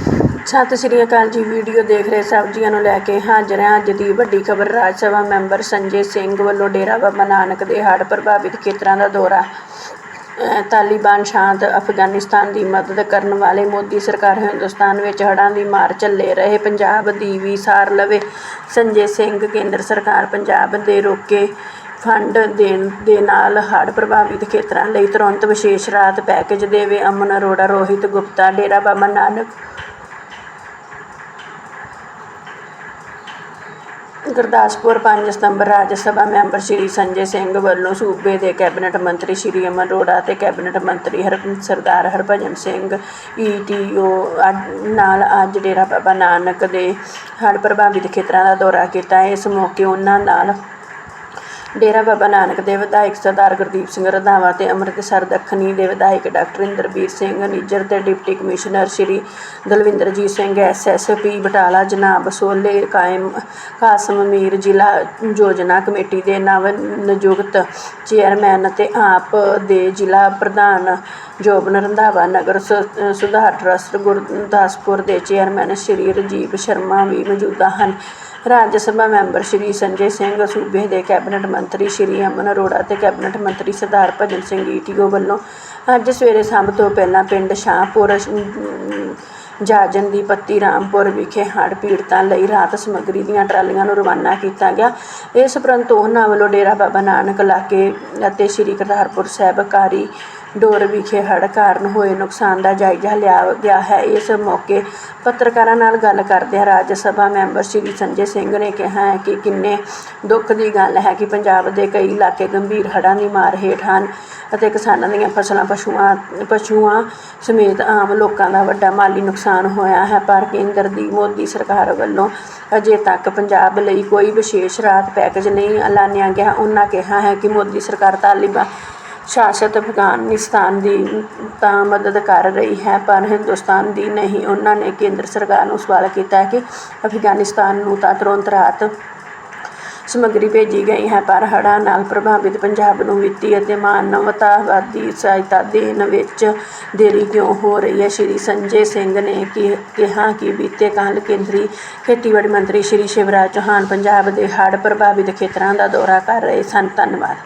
ਸਤਿ ਸ਼੍ਰੀ ਅਕਾਲ ਜੀ, ਵੀਡੀਓ ਦੇਖ ਰਹੇ ਸਬਜ਼ੀਆਂ ਨੂੰ ਲੈ ਕੇ ਹਾਜ਼ਰ ਹਾਂ ਅੱਜ ਦੀ ਵੱਡੀ ਖਬਰ। ਰਾਜ ਸਭਾ ਮੈਂਬਰ ਸੰਜੇ ਸਿੰਘ ਵੱਲੋਂ ਡੇਰਾ ਬਾਬਾ ਨਾਨਕ ਦੇ ਹੜ੍ਹ ਪ੍ਰਭਾਵਿਤ ਖੇਤਰਾਂ ਦਾ ਦੌਰਾ। ਤਾਲਿਬਾਨ ਸ਼ਾਂਤ ਅਫਗਾਨਿਸਤਾਨ ਦੀ ਮਦਦ ਕਰਨ ਵਾਲੇ ਮੋਦੀ ਸਰਕਾਰ ਹਿੰਦੁਸਤਾਨ ਵਿੱਚ ਹੜ੍ਹਾਂ ਦੀ ਮਾਰ ਝੱਲੇ ਰਹੇ। ਪੰਜਾਬ ਦੀ ਵੀ ਸਾਰ ਲਵੇ। ਸੰਜੇ ਸਿੰਘ, ਕੇਂਦਰ ਸਰਕਾਰ ਪੰਜਾਬ ਦੇ ਰੋਕੇ ਫੰਡ ਦੇਣ ਦੇ ਨਾਲ ਹੜ੍ਹ ਪ੍ਰਭਾਵਿਤ ਖੇਤਰਾਂ ਲਈ ਤੁਰੰਤ ਵਿਸ਼ੇਸ਼ ਰਾਹਤ ਪੈਕੇਜ ਦੇਵੇ। ਅਮਨ ਅਰੋੜਾ, ਰੋਹਿਤ ਗੁਪਤਾ, ਡੇਰਾ ਬਾਬਾ ਨਾਨਕ ਗੁਰਦਾਸਪੁਰ 5 ਸਤੰਬਰ ਰਾਜ ਸਭਾ ਮੈਂਬਰ ਸ਼੍ਰੀ ਸੰਜੇ ਸਿੰਘ ਵੱਲੋਂ ਸੂਬੇ ਦੇ ਕੈਬਨਿਟ ਮੰਤਰੀ ਸ਼੍ਰੀ ਅਮਨ ਅਰੋੜਾ ਅਤੇ ਕੈਬਨਿਟ ਮੰਤਰੀ ਹਰ ਸਰਦਾਰ ਹਰਭਜਨ ਸਿੰਘ ਈਟੀਓ ਨਾਲ ਅੱਜ ਡੇਰਾ ਬਾਬਾ ਨਾਨਕ ਦੇ ਹੜ੍ਹ ਪ੍ਰਭਾਵਿਤ ਖੇਤਰਾਂ ਦਾ ਦੌਰਾ ਕੀਤਾ। ਇਸ ਮੌਕੇ ਉਹਨਾਂ ਨਾਲ ਡੇਰਾ ਬਾਬਾ ਨਾਨਕ ਦੇ ਵਿਧਾਇਕ ਸਰਦਾਰ ਗੁਰਦੀਪ ਸਿੰਘ ਰੰਧਾਵਾ ਅਤੇ ਅੰਮ੍ਰਿਤਸਰ ਦੱਖਣੀ ਦੇ ਵਿਧਾਇਕ ਡਾਕਟਰ ਇੰਦਰਬੀਰ ਸਿੰਘ, ਨਿੱਜਰ ਤੇ deputy commissioner Shri Dalvinderjit Singh SSP Batala, ਜਨਾਬ ਸੋਲੇ ਕਾਇਮ, ਕਾਸਮ ਮੀਰ, ਜ਼ਿਲ੍ਹਾ ਯੋਜਨਾ ਕਮੇਟੀ ਦੇ ਨਵ ਨਿਯੁਕਤ ਚੇਅਰਮੈਨ ਅਤੇ ਆਪ ਦੇ ਜ਼ਿਲ੍ਹਾ ਪ੍ਰਧਾਨ ਜੋਬਨ ਰੰਧਾਵਾ, ਨਗਰ ਸੁ- ਸੁਧਾਰ ਟਰੱਸਟ ਗੁਰਦਾਸਪੁਰ ਦੇ ਚੇਅਰਮੈਨ ਸ਼੍ਰੀ ਰਾਜੀਵ ਸ਼ਰਮਾ ਵੀ ਮੌਜੂਦਾ ਹਨ। ਰਾਜ ਸਭਾ ਮੈਂਬਰ ਸ਼੍ਰੀ ਸੰਜੇ ਸਿੰਘ ਸੂਬੇ ਦੇ ਕੈਬਨਿਟ ਮੰਤਰੀ ਸ਼੍ਰੀ ਅਮਨ ਅਰੋੜਾ ਅਤੇ ਕੈਬਨਿਟ ਮੰਤਰੀ ਸਰਦਾਰ ਭਜਨ ਸਿੰਘ ਈਟੀਓ ਵੱਲੋਂ ਅੱਜ ਸਵੇਰੇ ਸਭ ਤੋਂ ਪਹਿਲਾਂ ਪਿੰਡ ਸ਼ਾਹਪੁਰ ਜਾਜਨ ਦੀ ਪੱਤੀ ਰਾਮਪੁਰ ਵਿਖੇ ਹੜ੍ਹ ਪੀੜਤਾਂ ਲਈ ਰਾਹਤ ਸਮੱਗਰੀ ਦੀਆਂ ਟਰਾਲੀਆਂ ਨੂੰ ਰਵਾਨਾ ਕੀਤਾ ਗਿਆ। ਇਸ ਉਪਰੰਤ ਉਹਨਾਂ ਵੱਲੋਂ ਡੇਰਾ ਬਾਬਾ ਨਾਨਕ ਇਲਾਕੇ ਅਤੇ ਸ਼੍ਰੀ ਕਰਤਾਰਪੁਰ ਸਾਹਿਬ ਕਾਰੀ ਡੋਰ ਵਿਖੇ ਹੜ੍ਹ ਕਾਰਨ ਹੋਏ ਨੁਕਸਾਨ ਦਾ ਜਾਇਜ਼ਾ ਲਿਆ ਗਿਆ ਹੈ। ਇਸ ਮੌਕੇ ਪੱਤਰਕਾਰਾਂ ਨਾਲ ਗੱਲ ਕਰਦਿਆਂ ਰਾਜ ਸਭਾ ਮੈਂਬਰ ਸ਼੍ਰੀ ਸੰਜੇ ਸਿੰਘ ਨੇ ਕਿਹਾ ਹੈ ਕਿ ਕਿੰਨੇ ਦੁੱਖ ਦੀ ਗੱਲ ਹੈ ਕਿ ਪੰਜਾਬ ਦੇ ਕਈ ਇਲਾਕੇ ਗੰਭੀਰ ਹੜ੍ਹਾਂ ਦੀ ਮਾਰ ਹੇਠ ਹਨ ਅਤੇ ਕਿਸਾਨਾਂ ਦੀਆਂ ਫਸਲਾਂ ਪਸ਼ੂਆਂ ਪਸ਼ੂਆਂ ਸਮੇਤ ਆਮ ਲੋਕਾਂ ਦਾ ਵੱਡਾ ਮਾਲੀ ਨੁਕਸਾਨ ਹੋਇਆ ਹੈ। ਪਰ ਕੇਂਦਰ ਦੀ ਮੋਦੀ ਸਰਕਾਰ ਵੱਲੋਂ ਅਜੇ ਤੱਕ ਪੰਜਾਬ ਲਈ ਕੋਈ ਵਿਸ਼ੇਸ਼ ਰਾਹਤ ਪੈਕੇਜ ਨਹੀਂ ਐਲਾਨਿਆ ਗਿਆ। ਉਹਨਾਂ ਕਿਹਾ ਹੈ ਕਿ ਮੋਦੀ ਸਰਕਾਰ ਤਾਲਿਬਾਨ ਸ਼ਾਸਤ ਅਫਗਾਨਿਸਤਾਨ ਦੀ ਤਾਂ ਮਦਦ ਕਰ ਰਹੀ ਹੈ, ਪਰ ਹਿੰਦੁਸਤਾਨ ਦੀ ਨਹੀਂ। ਉਹਨਾਂ ਨੇ ਕੇਂਦਰ ਸਰਕਾਰ ਨੂੰ ਸਵਾਲ ਕੀਤਾ ਕਿ ਅਫਗਾਨਿਸਤਾਨ ਨੂੰ ਤਾਂ ਤੁਰੰਤ ਰਾਹਤ ਸਮੱਗਰੀ ਭੇਜੀ ਗਈ ਹੈ, ਪਰ ਹੜ੍ਹਾਂ ਨਾਲ ਪ੍ਰਭਾਵਿਤ ਪੰਜਾਬ ਨੂੰ ਵਿੱਤੀ ਅਤੇ ਮਾਨਵਤਾਵਾਦੀ ਸਹਾਇਤਾ ਦੇਣ ਵਿੱਚ ਦੇਰੀ ਕਿਉਂ ਹੋ ਰਹੀ ਹੈ? ਸ਼੍ਰੀ ਸੰਜੇ ਸਿੰਘ ਨੇ ਕਿ- ਕਿਹਾ ਕਿ ਬੀਤੇ ਕੱਲ੍ਹ ਕੇਂਦਰੀ ਖੇਤੀਬਾੜੀ ਮੰਤਰੀ ਸ਼੍ਰੀ ਸ਼ਿਵਰਾਜ ਚੌਹਾਨ ਪੰਜਾਬ ਦੇ ਹੜ੍ਹ ਪ੍ਰਭਾਵਿਤ ਖੇਤਰਾਂ ਦਾ ਦੌਰਾ ਕਰ ਰਹੇ ਸਨ। ਧੰਨਵਾਦ।